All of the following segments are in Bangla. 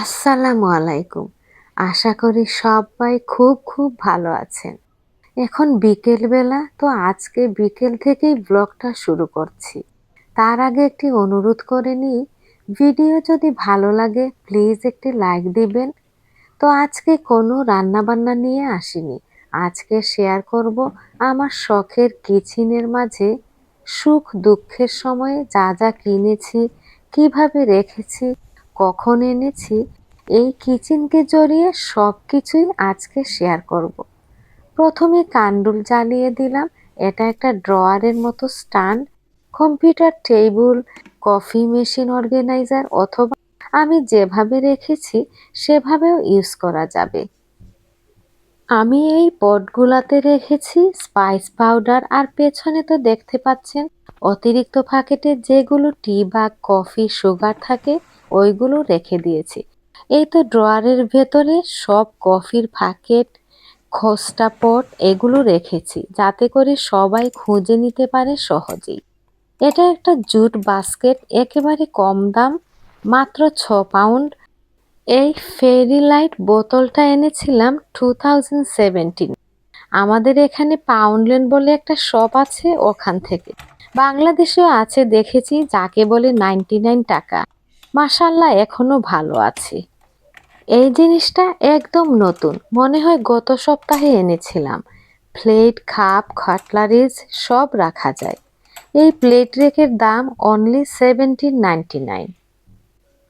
আসসালামু আলাইকুম। আশা করি সবাই খুব খুব ভালো আছেন। এখন বিকেলবেলা, তো আজকে বিকেল থেকেই ব্লগটা শুরু করছি। তার আগে একটি অনুরোধ করে নিই, ভিডিও যদি ভালো লাগে, প্লিজ একটি লাইক দিবেন। তো আজকে কোনো রান্নাবান্না নিয়ে আসিনি। আজকে শেয়ার করব আমার শখের কিচেনের মাঝে সুখ দুঃখের সময়ে যা যা কিনেছি, কীভাবে রেখেছি কখন এনেছি, এই কিচেনকে জড়িয়ে সব কিছুই আজকে শেয়ার করব। প্রথমে কান্ডুল জ্বালিয়ে দিলাম এটা একটা ড্রয়ারের মতো stand computer table, coffee machine organiser অথবা আমি যেভাবে রেখেছি সেভাবেও ইউজ করা যাবে আমি এই পটগুলাতে রেখেছি, স্পাইস পাউডার আর পেছনে তো দেখতে পাচ্ছেন অতিরিক্ত প্যাকেটে যেগুলো টি বা কফি সুগার থাকে, ওইগুলো রেখে দিয়েছি। এই তো ড্রয়ারের ভেতরে সব কফির প্যাকেট খোস্টা পট এগুলো রেখেছি, যাতে করে সবাই খুঁজে নিতে পারে সহজেই। এটা একটা জুট বাস্কেট একেবারে কম দাম, মাত্র ছ পাউন্ড এই ফেরি লাইট বোতলটা এনেছিলাম টু থাউজেন্ড সেভেন্টিন আমাদের এখানে পাউন্ডলেন বলে একটা শপ আছে ওখান থেকে। বাংলাদেশেও আছে, দেখেছি, যাকে বলে নাইনটি নাইন টাকা। মাসাল্লাহ এখনও ভালো আছে। এই জিনিসটা একদম নতুন। মনে হয় গত সপ্তাহে এনেছিলাম। প্লেট, খাপ খাটলারিজ সব রাখা যায়। এই প্লেট রেকের দাম অনলি সেভেন্টিন নাইনটি নাইন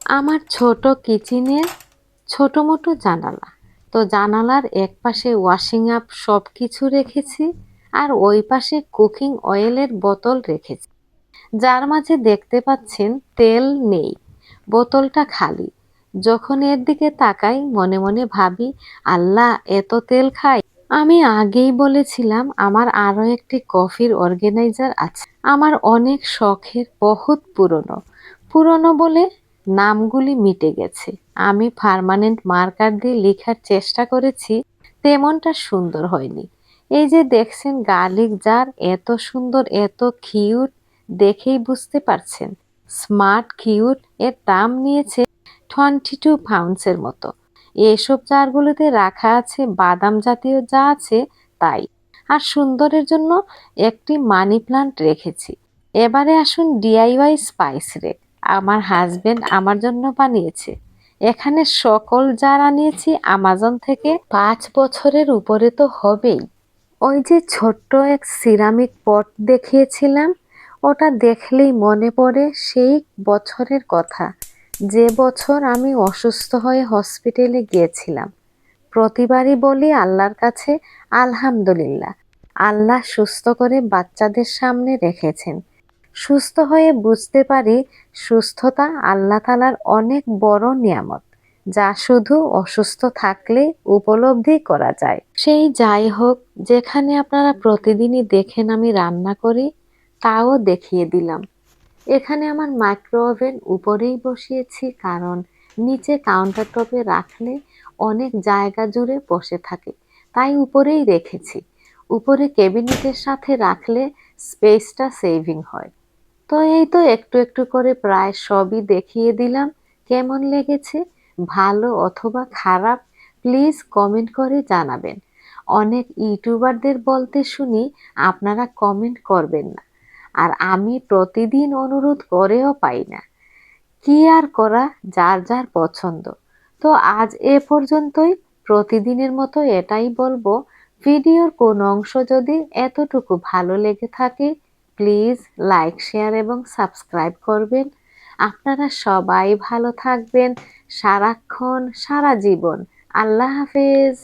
আমার ছোট কিচেনের ছোট মোটো জানালা। তো জানালার এক পাশে ওয়াশিং আপ সব কিছু রেখেছি। আর ওই পাশে কুকিং অয়েলের বোতল রেখেছি। যার মাঝে দেখতে পাচ্ছেন তেল নেই, বোতলটা খালি। যখন এর দিকে তাকাই, মনে মনে ভাবি, আল্লাহ, এত তেল খাই। আমি আগেই বলেছিলাম, আমার আরও একটি কফির অর্গানাইজার আছে। আমার অনেক শখের, বহুত পুরনো। পুরনো বলে নামগুলি মিটে গেছে। আমি পারমানেন্ট মার্কার দিয়ে লেখার চেষ্টা করেছি, তেমনটা সুন্দর হয়নি। এই যে দেখছেন গার্লিক জার এত সুন্দর, এত কিউট, দেখেই বুঝতে পারছেন। স্মার্ট, কিউট, এর দাম নিয়েছে টোয়েন্টি টু পাউন্ডসের মতো। এসব জারগুলোতে রাখা আছে, বাদাম জাতীয় যা আছে, তাই। আর সুন্দরের জন্য একটি মানি প্লান্ট রেখেছি। এবারে আসুন ডিআইওয়াই স্পাইস রেক আমার হাজবেন্ড আমার জন্য বানিয়েছে। এখানে সকল জার আনিয়েছি, আমাজন থেকে পাঁচ বছরের উপরে তো হবেই। ওই যে ছোট্ট এক সিরামিক পট দেখিয়েছিলাম, ওটা দেখলেই মনে পড়ে সেই বছরের কথা। যে বছর আমি অসুস্থ হয়ে হসপিটালে গিয়েছিলাম। প্রতিবারই বলি আল্লাহর কাছে, আলহামদুলিল্লাহ, আল্লাহ সুস্থ করে বাচ্চাদের সামনে রেখেছেন। সুস্থ হয়ে বুঝতে পারি সুস্থতা আল্লাহ তালার অনেক বড় নিয়ামত। যা শুধু অসুস্থ থাকলে উপলব্ধি করা যায়। সেই যাই হোক, যেখানে আপনারা প্রতিদিনই দেখেন আমি রান্না করি, তাও দেখিয়ে দিলাম। এখানে আমার মাইক্রো ওভেন উপরেই বসিয়েছি, কারণ নিচে কাউন্টার টপে রাখলে অনেক জায়গা জুড়ে বসে থাকে, তাই উপরেই রেখেছি। উপরে ক্যাবিনেটের সাথে রাখলে স্পেসটা সেভিং হয়। তো এই তো একটু একটু করে প্রায় সবই দেখিয়ে দিলাম, কেমন লেগেছে? ভালো অথবা খারাপ প্লিজ কমেন্ট করে জানাবেন। অনেক ইউটিউবারদের বলতে শুনি আপনারা কমেন্ট করবেন না। আর আমি প্রতিদিন অনুরোধ করেও পাই না। কি আর করা, যার যার পছন্দ। তো আজ এ পর্যন্তই। প্রতিদিনের মতো এটাই বলব, ভিডিওর কোন অংশ যদি এতটুকু ভালো লেগে থাকে প্লিজ লাইক শেয়ার এবং সাবস্ক্রাইব করবেন। আপনারা সবাই ভালো থাকবেন সারাক্ষণ সারা জীবন। আল্লাহ হাফেজ।